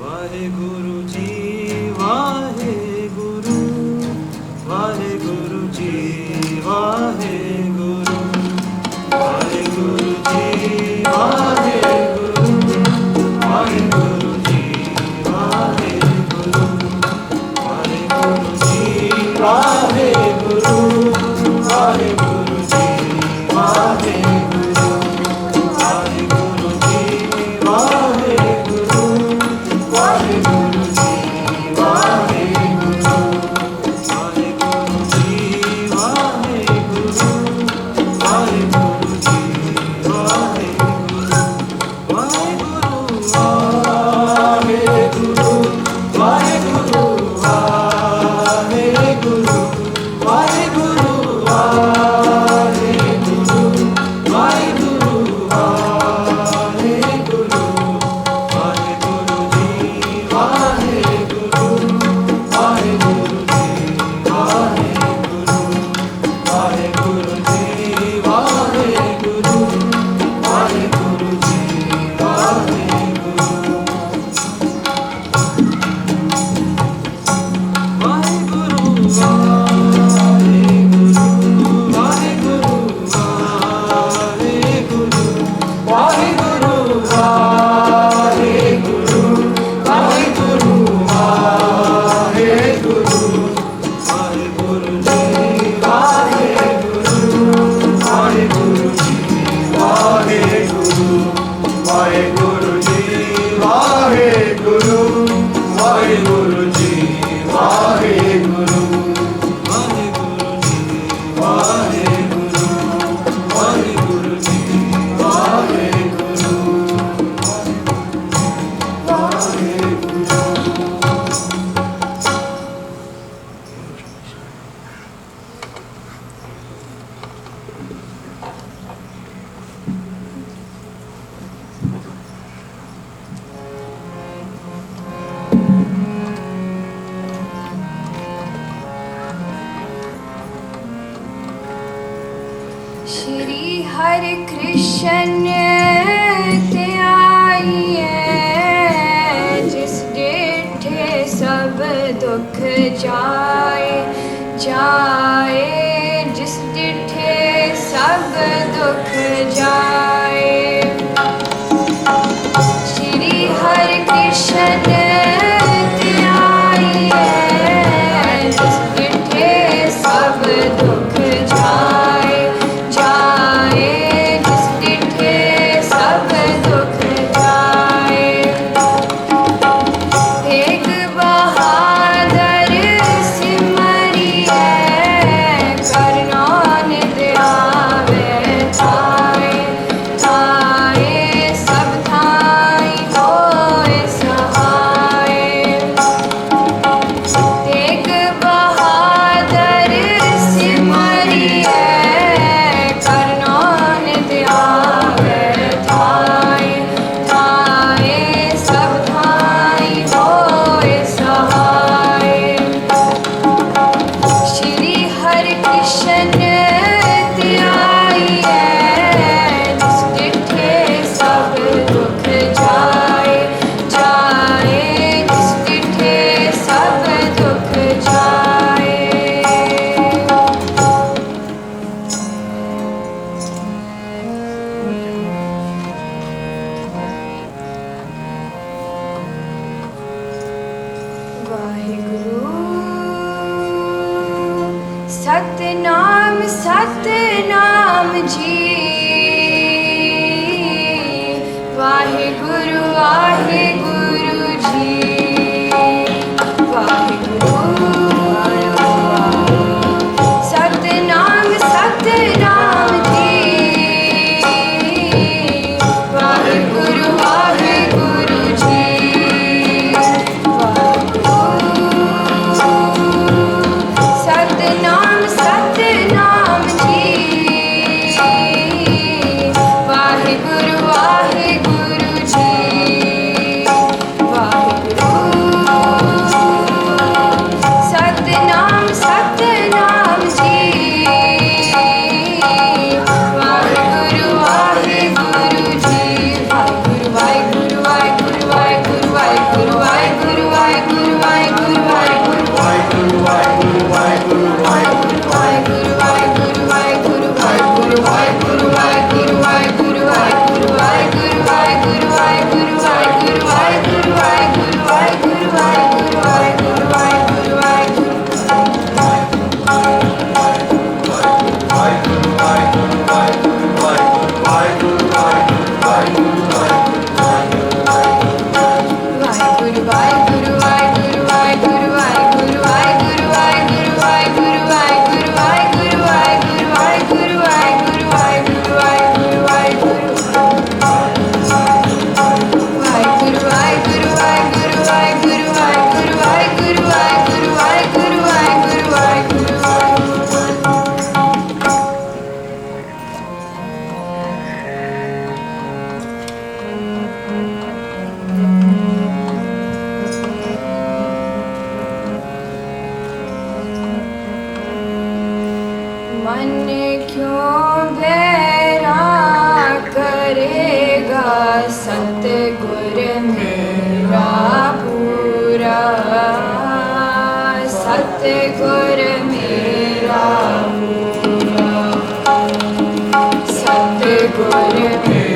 ਵਾਹਿਗੁਰੂ ਜਸ਼ਨ ਤੇ ਆਈਏ ਜਿਸ ਡਿਠੇ ਸਭ ਦੁੱਖ ਜਾਏ ਜਾਏ ਜਿਸ ਡਿਠੇ ਸਭ ਦੁੱਖ ਜਾਏ ਸ਼੍ਰੀ Har Krishan Guru Ahi put it.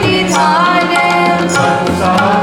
die Tagen.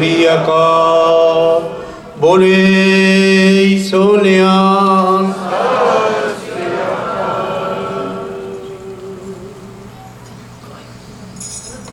त्रियका बोले सोनिया